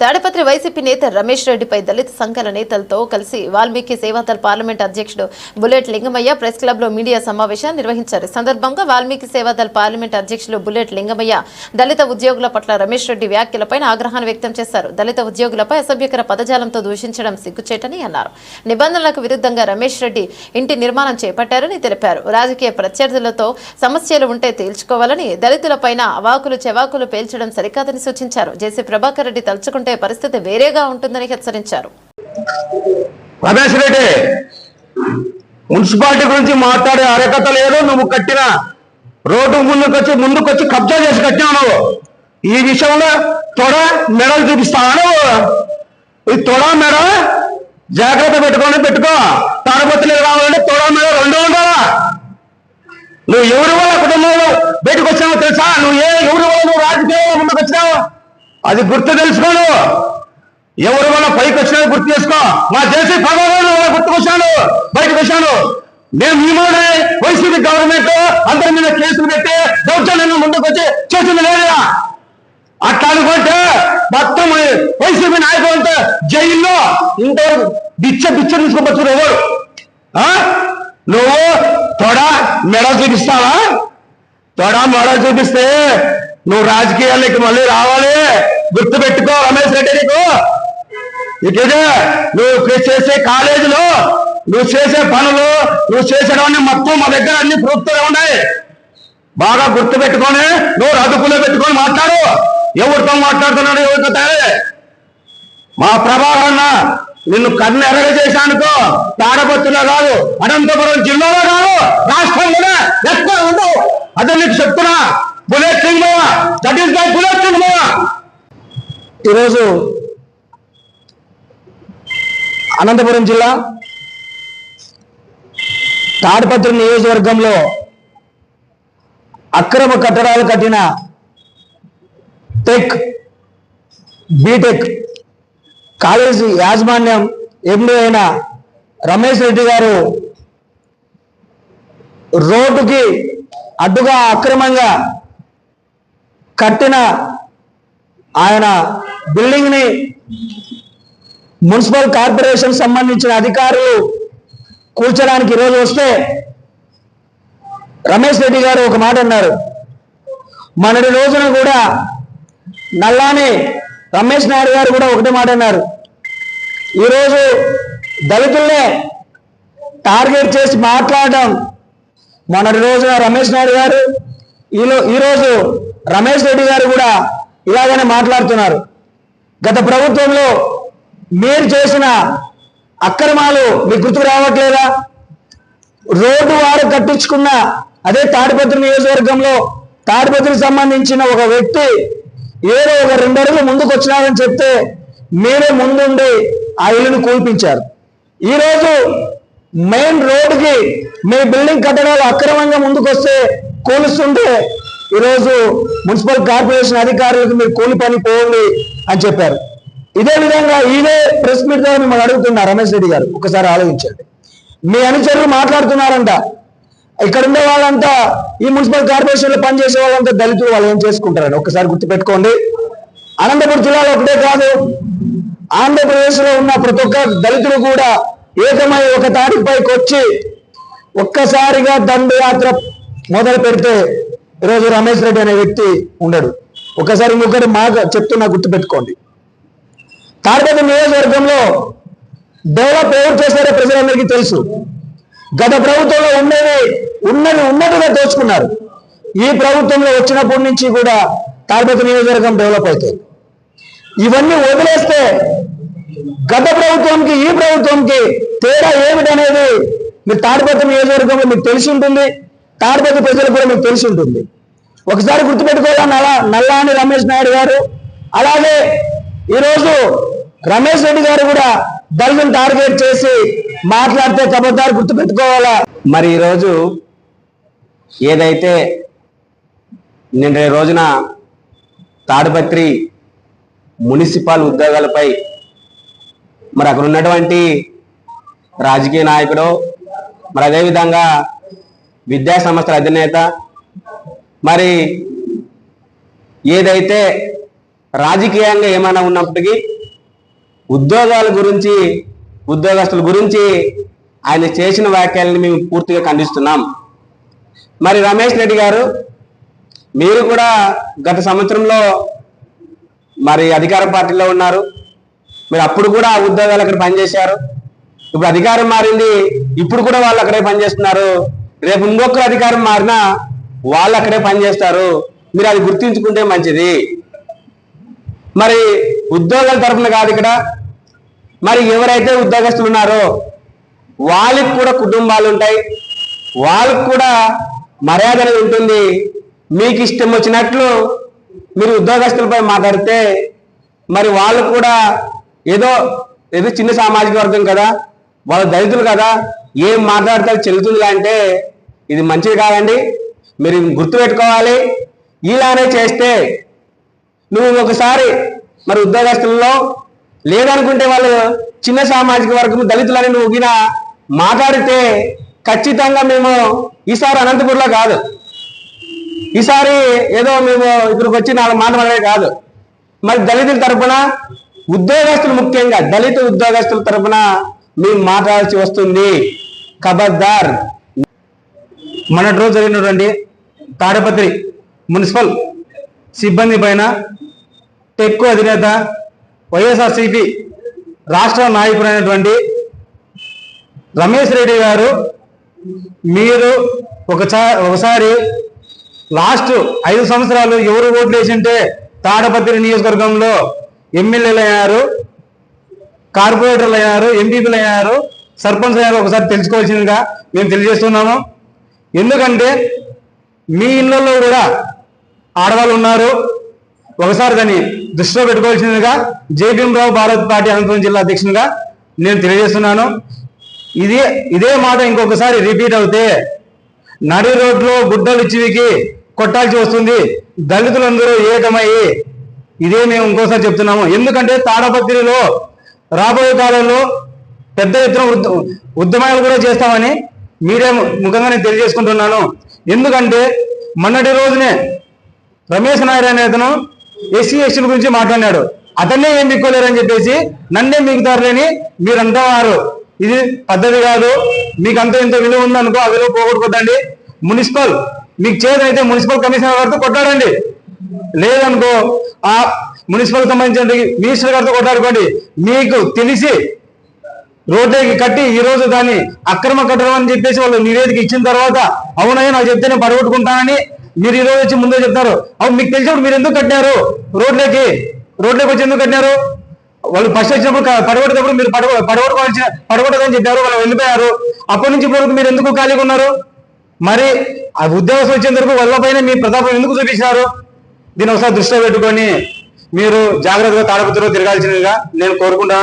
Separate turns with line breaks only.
Tadipatri YCP నేత రమేష్ రెడ్డిపై దళిత సంఘాల నేతలతో కలిసి వాల్మీకి సేవాదల్ పార్లమెంట్ అధ్యక్షుడు బుల్లెట్ లింగమయ్య ప్రెస్ క్లబ్లో మీడియా సమావేశాన్ని నిర్వహించారు. సందర్భంగా వాల్మీకి సేవాదల్ పార్లమెంట్ అధ్యక్షులు బుల్లెట్ లింగమయ్య దళిత ఉద్యోగుల పట్ల రమేష్ రెడ్డి వ్యాఖ్యలపై ఆగ్రహాన్ని వ్యక్తం చేశారు. దళిత ఉద్యోగులపై అసభ్యకర పదజాలంతో దూషించడం సిగ్గుచేటని అన్నారు. నిబంధనలకు విరుద్ధంగా రమేష్ రెడ్డి ఇంటి నిర్మాణం చేపట్టారని తెలిపారు. రాజకీయ ప్రత్యర్థులతో సమస్యలు ఉంటే తేల్చుకోవాలని దళితులపైన అవాకులు చెవాకులు పేల్చడం సరికాదని సూచించారు. జేసీ ప్రభాకర్ రెడ్డి తలుచుకుంటే పరిస్థితి వేరేగా ఉంటుందని హెచ్చరించారు.
రమేష్ రెడ్డి మున్సిపాలిటీ గురించి మాట్లాడే అర్హత లేదు. నువ్వు కట్టిన రోడ్డు ముందుకొచ్చి ముందుకొచ్చి కబ్జా చేసి కట్టినావు నువ్వు. ఈ విషయంలో తొడ మెడలు చూపిస్తావా నువ్వు ఈ తొడ మెడ జాగ్రత్త పెట్టుకొని పెట్టుకో. తాడపత్రులు కావాలంటే తొడ మెడ రెండు ఉండాలా? నువ్వు ఎవరి వల్ల కుటుంబంలో బయటకు వచ్చావో తెలుసా? నువ్వు ఏ ఎవరి వల్ల నువ్వు రాజకీయంలో ముందుకు వచ్చినావు? అది గుర్తు తెలుసుకోను. ఎవరు మన పైకి వచ్చినా గుర్తు చేసుకో. మా జేసీ వాళ్ళ గుర్తుకొచ్చాను బయటకు వచ్చాను నేను మీ మాట వైసీపీ గవర్నమెంట్ అందరి మీద కేసులు పెట్టి దౌర్జన్యం ముందుకు వచ్చి చేసింది లేదా అట్లా అనుకుంటే మొత్తం వైసీపీ నాయకులు అంతా జైల్లో ఇంత బిచ్చ బిచ్చ తీసుకోవచ్చు ఎవరు? ఆ? నువ్వు తొడ మెడ చూపిస్తావా? తొడ మెడ చూపిస్తే నువ్వు రాజకీయాలకి మళ్ళీ రావాలి. గుర్తు పెట్టుకో రమేష్ రెడ్డి నీకు. ఇదే నువ్వు చేసే కాలేజీలో నువ్వు చేసే పనులు నువ్వు చేసేటవన్నీ మొత్తం మా దగ్గర అన్ని ప్రూఫ్తో ఉన్నాయి. బాగా గుర్తు పెట్టుకొని నువ్వు అదుపులో పెట్టుకొని మాట్లాడు. ఎవరితో మాట్లాడుతున్నాడు ఎవరితో తయారే మా ప్రభాకర్ నిన్ను కన్ను ఎరగ చేశానుకో తాడపత్రిలో కాదు. అనంతపురం జిల్లాలో కాదు రాష్ట్రంలోనే. ఎక్కడ ఉండవు అదే నీకు చెప్తున్నా. Bullet Singh that is my bullet Singh ఈరోజు అనంతపురం జిల్లా తాడిపత్రి నియోజకవర్గంలో అక్రమ కట్టడాలు కట్టిన టెక్ బీటెక్ కాలేజీ యాజమాన్యం ఎండి అయిన రమేష్ రెడ్డి గారు రోడ్డుకి అడ్డుగా అక్రమంగా కట్టిన ఆయన బిల్డింగ్ని మున్సిపల్ కార్పొరేషన్ సంబంధించిన అధికారులు కూర్చోడానికి ఈరోజు వస్తే రమేష్ రెడ్డి గారు ఒక మాట అన్నారు. మొన్నటి రోజున కూడా నల్లానే రమేష్ నాయుడు గారు కూడా ఒకటే మాట అన్నారు. ఈరోజు దళితుల్నే టార్గెట్ చేసి మాట్లాడడం మొన్నటి రోజున రమేష్ నాయుడు గారు ఈలో ఈరోజు రమేష్ రెడ్డి గారు కూడా ఇలాగనే మాట్లాడుతున్నారు. గత ప్రభుత్వంలో మీరు చేసిన అక్రమాలు మీకు గుర్తుకు రావట్లేదా? రోడ్డు వారు కట్టించుకున్న అదే తాడిపత్రి నియోజకవర్గంలో తాడిపత్రికి సంబంధించిన ఒక వ్యక్తి ఏదో ఒక రెండు అడుగులు ముందుకు వచ్చినారని చెప్తే మీరే ముందుండి ఆ ఇల్లును కూల్పించారు. ఈరోజు మెయిన్ రోడ్డుకి మీ బిల్డింగ్ కట్టడాలు అక్రమంగా ముందుకు వస్తే కూలుస్తుంటే ఈరోజు మున్సిపల్ కార్పొరేషన్ అధికారులకు మీరు కూలి పని పోండి అని చెప్పారు. ఇదే విధంగా ఇదే ప్రెస్ మీట్ ద్వారా మిమ్మల్ని అడుగుతున్నారు రమేష్ రెడ్డి గారు. ఒకసారి ఆలోచించండి. మీ అనుచరులు మాట్లాడుతున్నారంట. ఇక్కడ ఉండే వాళ్ళంతా ఈ మున్సిపల్ కార్పొరేషన్లో పనిచేసే వాళ్ళంతా దళితులు వాళ్ళు ఏం చేసుకుంటారని ఒకసారి గుర్తుపెట్టుకోండి. అనంతపురం జిల్లాలో ఒకటే కాదు ఆంధ్రప్రదేశ్లో ఉన్న ప్రతి ఒక్క దళితులు కూడా ఏకమై ఒక తారీఖు పైకి వచ్చి ఒక్కసారిగా దండయాత్ర మొదలు పెడితే ఈరోజు రమేష్ రెడ్డి అనే వ్యక్తి ఉండడు. ఒకసారి ఇంకొకటి మాకు చెప్తున్నా గుర్తుపెట్టుకోండి. తాడిపత్రి నియోజకవర్గంలో డెవలప్ ఎవరు చేశారో ప్రజలందరికీ తెలుసు. గత ప్రభుత్వంలో ఉండేవి ఉన్నది ఉన్నట్టుగా దోచుకున్నారు ఈ ప్రభుత్వంలో వచ్చినప్పటి నుంచి కూడా తాడపతి నియోజకవర్గం డెవలప్ అవుతాయి ఇవన్నీ వదిలేస్తే గత ప్రభుత్వంకి ఈ ప్రభుత్వంకి తేడా ఏమిటనేది మీరు తాడిపత్రి నియోజకవర్గంలో మీకు తెలిసి ఉంటుంది. తాడిపత్రి ప్రజలకు కూడా మీకు తెలిసి ఉంటుంది. ఒకసారి గుర్తుపెట్టుకోవాలి? నల్ల నల్లాని రమేష్ నాయుడు గారు. అలాగే ఈరోజు రమేష్ రెడ్డి గారు కూడా దళితులు టార్గెట్ చేసి మాట్లాడితే కబద్దారు గుర్తుపెట్టుకోవాలా?
మరి ఈరోజు ఏదైతే నిన్న రోజున తాడిపత్రి మున్సిపల్ ఉద్యోగాలపై మరి అక్కడ ఉన్నటువంటి రాజకీయ నాయకుడు మరి అదేవిధంగా విద్యా సంస్థల అధినేత మరి ఏదైతే రాజకీయంగా ఏమైనా ఉన్నప్పటికీ ఉద్యోగాల గురించి ఉద్యోగస్తుల గురించి ఆయన చేసిన వ్యాఖ్యల్ని మేము పూర్తిగా ఖండిస్తున్నాం. మరి రమేష్ రెడ్డి గారు మీరు కూడా గత సంవత్సరంలో మరి అధికార పార్టీలో ఉన్నారు. మీరు అప్పుడు కూడా ఆ ఉద్యోగాలు అక్కడ పనిచేశారు. ఇప్పుడు అధికారం మారింది. ఇప్పుడు కూడా వాళ్ళు అక్కడే పనిచేస్తున్నారు. రేపు ఇంకొకరు అధికారం మారినా వాళ్ళు అక్కడే పనిచేస్తారు మీరు అది గుర్తించుకుంటే మంచిది. మరి ఉద్యోగాల తరఫున కాదు ఇక్కడ. మరి ఎవరైతే ఉద్యోగస్తులు ఉన్నారో వాళ్ళకి కూడా కుటుంబాలు ఉంటాయి. వాళ్ళకు కూడా మర్యాద అనేది ఉంటుంది. మీకు ఇష్టం వచ్చినట్లు మీరు ఉద్యోగస్తులపై మాట్లాడితే మరి వాళ్ళు కూడా ఏదో ఏదో చిన్న సామాజిక వర్గం కదా వాళ్ళ దళితులు కదా ఏం మాట్లాడితే అది చెల్లుతుంది అంటే ఇది మంచిది కాదండి. మీరు గుర్తుపెట్టుకోవాలి. ఇలానే చేస్తే నువ్వు ఒకసారి మరి ఉద్యోగస్తుల్లో లేదనుకుంటే వాళ్ళు చిన్న సామాజిక వర్గం దళితులని నువ్వు గిన మాట్లాడితే ఖచ్చితంగా మేము ఈసారి అనంతపూర్లో కాదు. ఈసారి ఏదో మేము ఇక్కడికి వచ్చి నాలుగు మాట్లాడే కాదు. మరి దళితుల తరపున ఉద్యోగస్తులు ముఖ్యంగా దళిత ఉద్యోగస్తుల తరపున మేము మాట్లాడాల్సి వస్తుంది. ఖబర్దార్
మొన్నటి రోజు జరిగినటువంటి తాడపత్రి మున్సిపల్ సిబ్బంది పైన టెక్కు అధినేత వైఎస్ఆర్సిపి రాష్ట్ర నాయకుడైనటువంటి రమేష్ రెడ్డి గారు మీరు ఒకసారి ఒకసారి లాస్ట్ ఐదు సంవత్సరాలు ఎవరు ఓట్లు వేసింటే తాడపత్రి నియోజకవర్గంలో ఎమ్మెల్యేలు అయ్యారు కార్పొరేటర్లు అయ్యారు ఎంపీపీలు అయ్యారు సర్పంచ్ అయ్యారు ఒకసారి తెలుసుకోవాల్సిందిగా మేము తెలియజేస్తున్నాము. ఎందుకంటే మీ ఇళ్ళల్లో కూడా ఆడవాళ్ళు ఉన్నారు. ఒకసారి దాన్ని దృష్టిలో పెట్టుకోవాల్సిందిగా జేబీఎంరావు భారత్ పార్టీ అనంతపురం జిల్లా అధ్యక్షునిగా నేను తెలియజేస్తున్నాను. ఇదే ఇదే మాట ఇంకొకసారి రిపీట్ అవుతే నడి రోడ్లో గుడ్డలు చివికి కొట్టాల్సి వస్తుంది. దళితులందరూ ఏకమయ్యి ఇదే మేము ఇంకోసారి చెప్తున్నాము. ఎందుకంటే తాడపత్రిలో రాబోయే కాలంలో పెద్ద ఎత్తున ఉద్ద- ఉద్యమాలు కూడా చేస్తామని మీరే ముఖంగా నేను తెలియజేసుకుంటున్నాను. ఎందుకంటే మొన్నటి రోజునే రమేష్ నాయుడు అనే అతను ఎస్సీ ఎస్టీల గురించి మాట్లాడినాడు. అతన్నే ఏం దిక్కోలేరని చెప్పేసి నన్నే మిగుతారులేని మీరంతా వారు. ఇది పద్ధతి కాదు. మీకు అంత ఇంత విలువ ఉందనుకో ఆ విలువ పోగొట్టుకోద్దండి. మున్సిపల్ మీకు చేదైతే మున్సిపల్ కమిషనర్ గారితో కొట్టాడండి లేదనుకో ఆ మున్సిపల్ సంబంధించిన మినిస్టర్ గారితో కొట్టాడుకోండి మీకు తెలిసి రోడ్డుకి కట్టి ఈ రోజు దాన్ని అక్రమ కట్టడం అని చెప్పేసి వాళ్ళు నివేదిక ఇచ్చిన తర్వాత అవునయ్య నాకు చెప్తే నేను పడగొట్టుకుంటానని మీరు ఈ రోజు వచ్చి ముందే చెప్తారు. అవును మీకు తెలిసినప్పుడు మీరు ఎందుకు కట్టారు? రోడ్లకి రోడ్లోకి వచ్చి ఎందుకు కట్టారు? వాళ్ళు ఫస్ట్ వచ్చినప్పుడు పడగొట్టేటప్పుడు మీరు పడగ పడగొట్టుకోవాల్సిన పడగొట్టదని చెప్పారు వాళ్ళు వెళ్ళిపోయారు. అప్పటి నుంచి ఇప్పటివరకు మీరు ఎందుకు ఖాళీగా ఉన్నారు? మరి ఆ ఉద్యోగం వచ్చేంత వరకు వాళ్ళ పైన మీ ప్రతాపం ఎందుకు చూపించినారు? దీని ఒకసారి దృష్టిలో పెట్టుకొని మీరు జాగ్రత్తగా తాడపత్రిలో తిరగాల్సిందిగా నేను కోరుకుంటాను